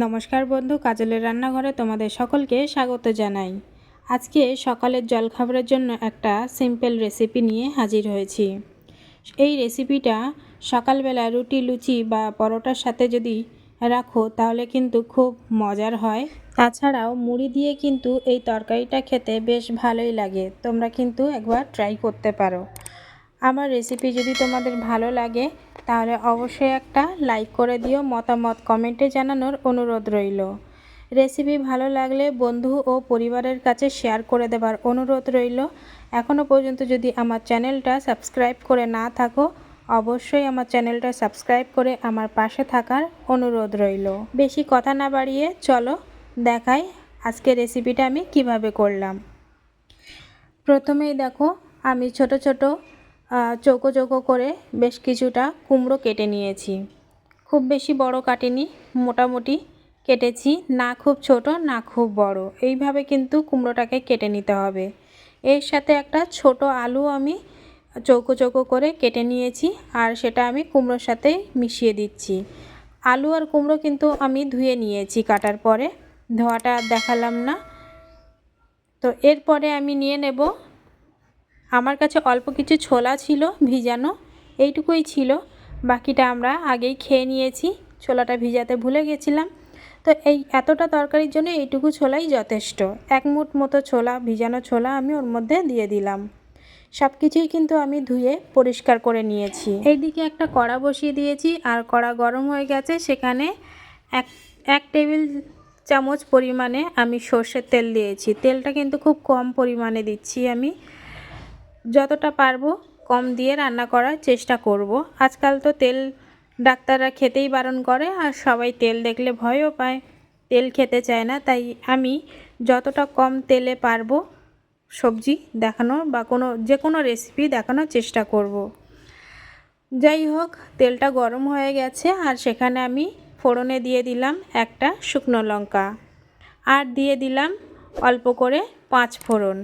নমস্কার বন্ধু, কাজলের রান্নাঘরে তোমাদের সকলকে স্বাগত জানাই। আজকে সকালের জলখাবারের জন্য একটা সিম্পল রেসিপি নিয়ে হাজির হয়েছি। এই রেসিপিটা সকালবেলা রুটি, লুচি বা পরোটার সাথে যদি রাখো, তাহলে কিন্তু খুব মজার হয়। তাছাড়াও মুড়ি দিয়ে কিন্তু এই তরকারিটা খেতে বেশ ভালোই লাগে। তোমরা কিন্তু একবার ট্রাই করতে পারো। আমার রেসিপি যদি তোমাদের ভালো লাগে তাহলে অবশ্যই একটা লাইক করে দিও, মতামত কমেন্টে জানানোর অনুরোধ রইল। রেসিপি ভালো লাগলে বন্ধু ও পরিবারের কাছে শেয়ার করে দেবার অনুরোধ রইল। এখনও পর্যন্ত যদি আমার চ্যানেলটা সাবস্ক্রাইব করে না থাকো, অবশ্যই আমার চ্যানেলটা সাবস্ক্রাইব করে আমার পাশে থাকার অনুরোধ রইল। বেশি কথা না বাড়িয়ে চলো, দেখাই আজকে রেসিপিটা আমি কীভাবে করলাম। প্রথমেই দেখো, আমি ছোট ছোট চৌকো চৌকো করে বেশ কিছুটা কুমড়ো কেটে নিয়েছি। খুব বেশি বড় কাটিনি, মোটামুটি কেটেছি। না খুব ছোট, না খুব বড়। এইভাবে কিন্তু কুমড়োটাকে কেটে নিতে হবে। এর সাথে একটা ছোট আলু আমি চৌকো চৌকো করে কেটে নিয়েছি আর সেটা আমি কুমড়োর সাথে মিশিয়ে দিচ্ছি। আলু আর কুমড়ো কিন্তু আমি ধুয়ে নিয়েছি কাটার পরে। ধোয়াটা দেখালাম না। তো এরপরে আমি নিয়ে নেব আমার কাছে অল্প কিছু ছোলা ছিল ভিজানো, এইটুকুই ছিল। বাকিটা আমরা আগেই খেয়ে নিয়েছি, ছোলাটা ভিজাতে ভুলে গেছিলাম। তো এই এতটা তরকারির জন্য এইটুকু ছোলাই যথেষ্ট। এক মুঠ মতো ছোলা, ভিজানো ছোলা আমি ওর মধ্যে দিয়ে দিলাম। সব কিছুই কিন্তু আমি ধুয়ে পরিষ্কার করে নিয়েছি। এইদিকে একটা কড়া বসিয়ে দিয়েছি, আর কড়া গরম হয়ে গেছে। সেখানে এক এক টেবিল চামচ পরিমাণে আমি সর্ষের তেল দিয়েছি। তেলটা কিন্তু খুব কম পরিমাণে দিচ্ছি আমি। যতটা পারব কম দিয়ে রান্না করার চেষ্টা করব। আজকাল তো তেল ডাক্তাররা খেতেই বারণ করে, আর সবাই তেল দেখলে ভয়ও পায়। তেল খেতে চায় না, তাই আমি যতটা কম তেলে পারব সবজি দেখানো বা কোনো, যে কোনো রেসিপি দেখানোর চেষ্টা করব। যাই হোক, তেলটা গরম হয়ে গেছে, আর সেখানে আমি ফোড়নে দিয়ে দিলাম একটা শুকনো লঙ্কা। আর দিয়ে দিলাম অল্প করে পাঁচ ফোড়ন।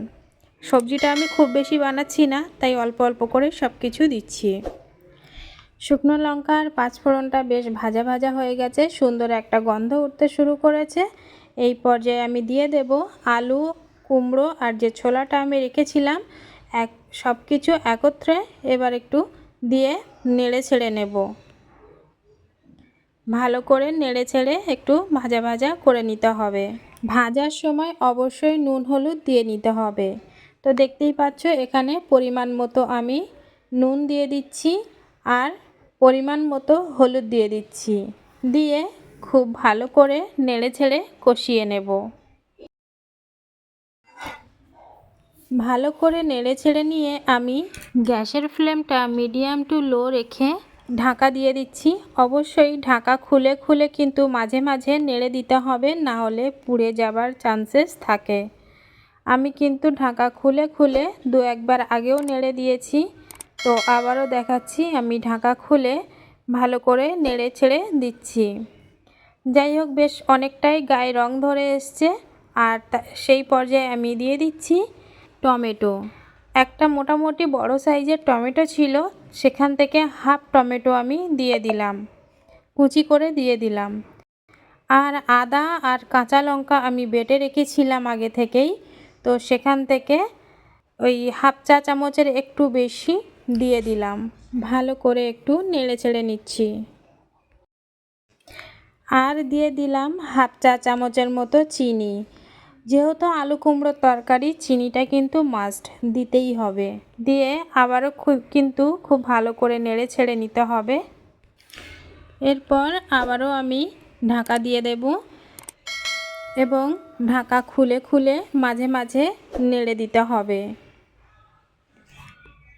সবজিটা আমি খুব বেশি বানাচ্ছি না, তাই অল্প অল্প করে সব কিছু দিচ্ছি। শুকনো লঙ্কার পাঁচফোড়নটা বেশ ভাজা ভাজা হয়ে গেছে, সুন্দর একটা গন্ধ উঠতে শুরু করেছে। এই পর্যায়ে আমি দিয়ে দেব আলু, কুমড়ো আর যে ছোলাটা আমি রেখেছিলাম, এক সব কিছু একত্রে এবার একটু দিয়ে নেড়ে ছেড়ে নেব। ভালো করে নেড়ে ছেড়ে একটু ভাজা ভাজা করে নিতে হবে। ভাজার সময় অবশ্যই নুন, হলুদ দিয়ে নিতে হবে। তো দেখতেই পাচ্ছ, এখানে পরিমাণ মতো আমি নুন দিয়ে দিচ্ছি আর পরিমাণ মতো হলুদ দিয়ে দিচ্ছি। দিয়ে খুব ভালো করে নেড়ে ছেড়ে কষিয়ে নেব। ভালো করে নেড়ে ছেড়ে নিয়ে আমি গ্যাসের ফ্লেমটা মিডিয়াম টু লো রেখে ঢাকা দিয়ে দিচ্ছি। অবশ্যই ঢাকা খুলে খুলে কিন্তু মাঝে মাঝে নেড়ে দিতে হবে, না হলে পুড়ে যাবার চান্সেস থাকে। আমি কিন্তু ঢাকা খুলে খুলে দু একবার আগেও নেড়ে দিয়েছি। তো আবারও দেখাচ্ছি, আমি ঢাকা খুলে ভালো করে নেড়ে ছেড়ে দিচ্ছি। যাই হোক, বেশ অনেকটাই গায়ে রং ধরে এসছে আর সেই পর্যায়ে আমি দিয়ে দিচ্ছি টমেটো। একটা মোটামুটি বড় সাইজের টমেটো ছিল, সেখান থেকে হাফ টমেটো আমি দিয়ে দিলাম, কুচি করে দিয়ে দিলাম। আর আদা আর কাঁচা লঙ্কা আমি বেটে রেখেছিলাম আগে থেকেই। তো সেখান থেকে ওই হাফ চা চামচের একটু বেশি দিয়ে দিলাম। ভালো করে একটু নেড়ে ছেড়ে নিচ্ছি। আর দিয়ে দিলাম হাফ চা চামচের মতো চিনি। যেহেতু আলু কুমড়োর তরকারি, চিনিটা কিন্তু মাস্ট দিতেই হবে। দিয়ে আবারও খুব কিন্তু খুব ভালো করে নেড়ে ছেড়ে নিতে হবে। এরপর আবারও আমি ঢাকা দিয়ে দেব এবং ঢাকা খুলে খুলে মাঝে মাঝে নেড়ে দিতে হবে।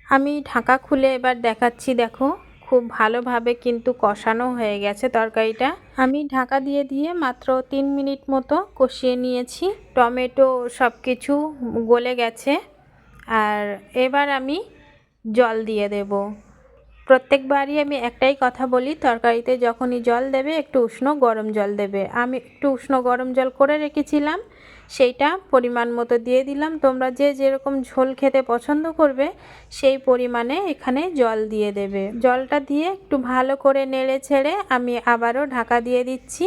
আমি ঢাকা খুলে এবার দেখাচ্ছি, দেখো, খুব ভালোভাবে কিন্তু কষানো হয়ে গেছে তরকারিটা। আমি ঢাকা দিয়ে দিয়ে মাত্র তিন মিনিট মতো কষিয়ে নিয়েছি। টমেটো সব কিছু গলে গেছে। আর এবার আমি জল দিয়ে দেব। প্রত্যেকবারই আমি একটাই কথা বলি, তরকারিতে যখনই জল দেবে একটু উষ্ণ গরম জল দেবে। আমি একটু উষ্ণ গরম জল করে রেখেছিলাম, সেইটা পরিমাণ মতো দিয়ে দিলাম। তোমরা যে যেরকম ঝোল খেতে পছন্দ করবে, সেই পরিমাণে এখানে জল দিয়ে দেবে। জলটা দিয়ে একটু ভালো করে নেড়ে ছেড়ে আমি আবারও ঢাকা দিয়ে দিচ্ছি।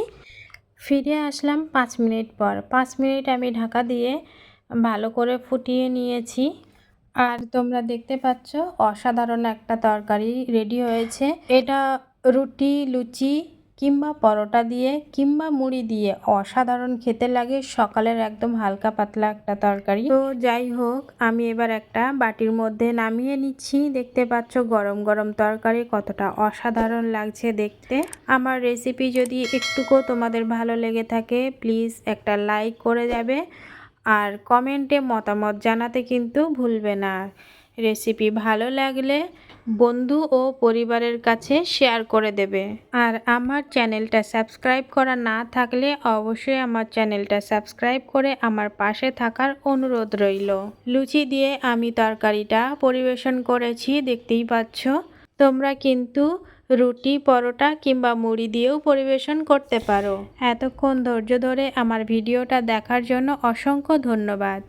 ফিরে আসলাম পাঁচ মিনিট পর। পাঁচ মিনিট আমি ঢাকা দিয়ে ভালো করে ফুটিয়ে নিয়েছি। আর তোমরা দেখতে পাচ্ছ, অসাধারণ একটা তরকারি রেডি হয়েছে। এটা রুটি, লুচি কিংবা পরোটা দিয়ে কিংবা মুড়ি দিয়ে অসাধারণ খেতে লাগে। সকালের একদম হালকা পাতলা একটা তরকারি। তো যাই হোক, আমি এবার একটা বাটির মধ্যে নামিয়ে নিচ্ছি। দেখতে পাচ্ছ গরম গরম তরকারি, কতটা অসাধারণ লাগছে দেখতে। আমার রেসিপি যদি একটুকু তোমাদের ভালো লেগে থাকে প্লিজ একটা লাইক করে যাবে। আর কমেন্টে মতামত জানাতে কিন্তু ভুলবে না। রেসিপি ভালো লাগলে বন্ধু ও পরিবারের কাছে শেয়ার করে দেবে। আর আমার চ্যানেলটা সাবস্ক্রাইব করা না থাকলে অবশ্যই আমার চ্যানেলটা সাবস্ক্রাইব করে আমার পাশে থাকার অনুরোধ রইল। লুচি দিয়ে আমি তরকারিটা পরিবেশন করেছি, দেখতেই পাচ্ছ। তোমরা কিন্তু রুটি, পরোটা কিংবা মুড়ি দিয়েও পরিবেশন করতে পারো। এতক্ষণ ধৈর্য ধরে আমার ভিডিওটা দেখার জন্য অসংখ্য ধন্যবাদ।